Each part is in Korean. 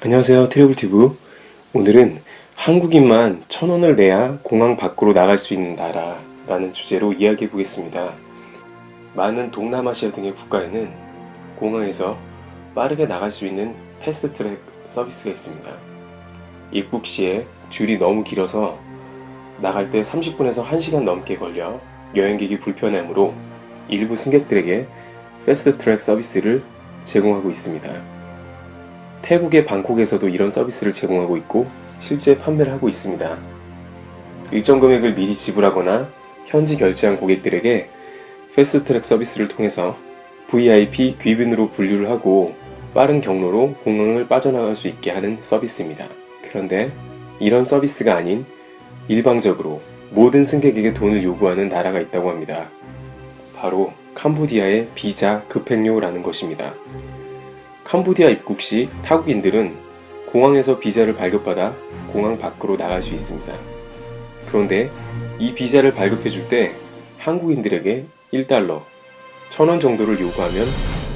안녕하세요 트래블튜브. 오늘은 한국인만 천 원을 내야 공항 밖으로 나갈 수 있는 나라라는 주제로 이야기해 보겠습니다. 많은 동남아시아 등의 국가에는 공항에서 빠르게 나갈 수 있는 패스트 트랙 서비스가 있습니다. 입국 시에 줄이 너무 길어서 나갈 때 30분에서 1시간 넘게 걸려 여행객이 불편하므로 일부 승객들에게 패스트 트랙 서비스를 제공하고 있습니다. 태국의 방콕에서도 이런 서비스를 제공하고 있고 실제 판매를 하고 있습니다. 일정 금액을 미리 지불하거나 현지 결제한 고객들에게 패스트트랙 서비스를 통해서 VIP 귀빈으로 분류를 하고 빠른 경로로 공항을 빠져나갈 수 있게 하는 서비스입니다. 그런데 이런 서비스가 아닌 일방적으로 모든 승객에게 돈을 요구하는 나라가 있다고 합니다. 바로 캄보디아의 비자 급행료라는 것입니다. 캄보디아 입국 시 타국인들은 공항에서 비자를 발급받아 공항 밖으로 나갈 수 있습니다. 그런데 이 비자를 발급해 줄 때 한국인들에게 1달러, 1000원 정도를 요구하면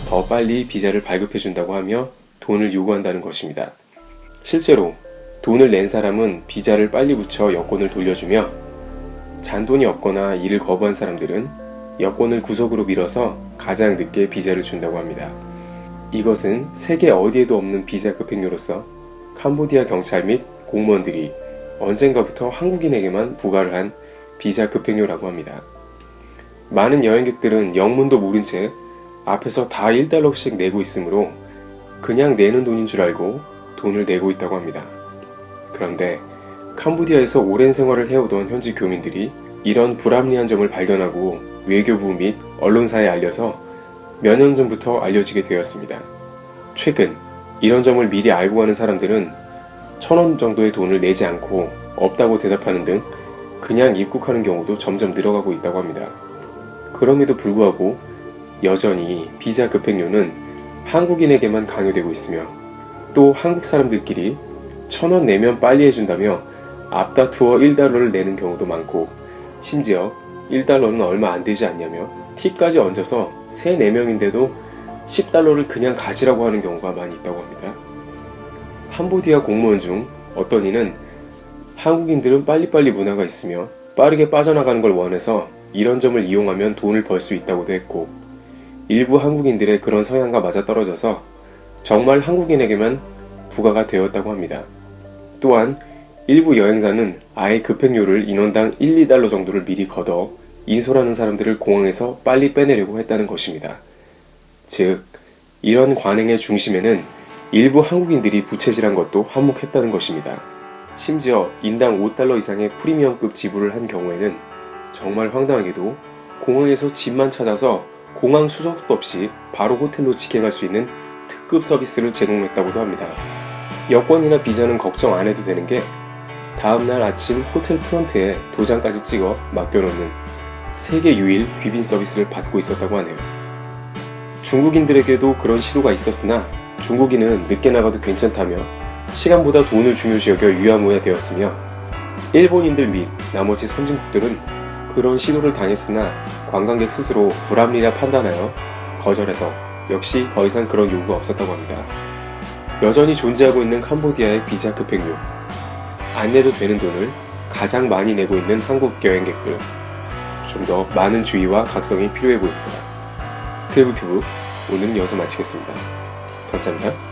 더 빨리 비자를 발급해 준다고 하며 돈을 요구한다는 것입니다. 실제로 돈을 낸 사람은 비자를 빨리 붙여 여권을 돌려주며 잔돈이 없거나 이를 거부한 사람들은 여권을 구석으로 밀어서 가장 늦게 비자를 준다고 합니다. 이것은 세계 어디에도 없는 비자 급행료로서 캄보디아 경찰 및 공무원들이 언젠가부터 한국인에게만 부과를 한 비자 급행료라고 합니다. 많은 여행객들은 영문도 모른 채 앞에서 다 1달러씩 내고 있으므로 그냥 내는 돈인 줄 알고 돈을 내고 있다고 합니다. 그런데 캄보디아에서 오랜 생활을 해오던 현지 교민들이 이런 불합리한 점을 발견하고 외교부 및 언론사에 알려서 몇 년 전부터 알려지게 되었습니다. 최근 이런 점을 미리 알고 가는 사람들은 천 원 정도의 돈을 내지 않고 없다고 대답하는 등 그냥 입국하는 경우도 점점 늘어가고 있다고 합니다. 그럼에도 불구하고 여전히 비자 급행료는 한국인에게만 강요되고 있으며 또 한국 사람들끼리 천 원 내면 빨리 해준다며 앞다투어 1달러를 내는 경우도 많고 심지어 1달러는 얼마 안 되지 않냐며 팁까지 얹어서 3, 4명인데도 10달러를 그냥 가지라고 하는 경우가 많이 있다고 합니다. 캄보디아 공무원 중 어떤 이는 한국인들은 빨리빨리 문화가 있으며 빠르게 빠져나가는 걸 원해서 이런 점을 이용하면 돈을 벌 수 있다고도 했고 일부 한국인들의 그런 성향과 맞아떨어져서 정말 한국인에게만 부과가 되었다고 합니다. 또한 일부 여행사는 아예 급행료를 인원당 1, 2달러 정도를 미리 걷어 인솔하는 사람들을 공항에서 빨리 빼내려고 했다는 것입니다. 즉, 이런 관행의 중심에는 일부 한국인들이 부채질한 것도 한몫했다는 것입니다. 심지어 인당 5달러 이상의 프리미엄급 지불을 한 경우에는 정말 황당하게도 공항에서 집만 찾아서 공항 수속도 없이 바로 호텔로 직행할 수 있는 특급 서비스를 제공했다고도 합니다. 여권이나 비자는 걱정 안 해도 되는 게 다음날 아침 호텔 프런트에 도장까지 찍어 맡겨놓는 세계 유일 귀빈 서비스를 받고 있었다고 하네요. 중국인들에게도 그런 시도가 있었으나 중국인은 늦게 나가도 괜찮다며 시간보다 돈을 중요시 여겨 유야무야 되었으며 일본인들 및 나머지 선진국들은 그런 시도를 당했으나 관광객 스스로 불합리라 판단하여 거절해서 역시 더 이상 그런 요구가 없었다고 합니다. 여전히 존재하고 있는 캄보디아의 비자 급행료 안 내도 되는 돈을 가장 많이 내고 있는 한국 여행객들 좀 더 많은 주의와 각성이 필요해 보입니다. 트래블튜브 오늘은 여기서 마치겠습니다. 감사합니다.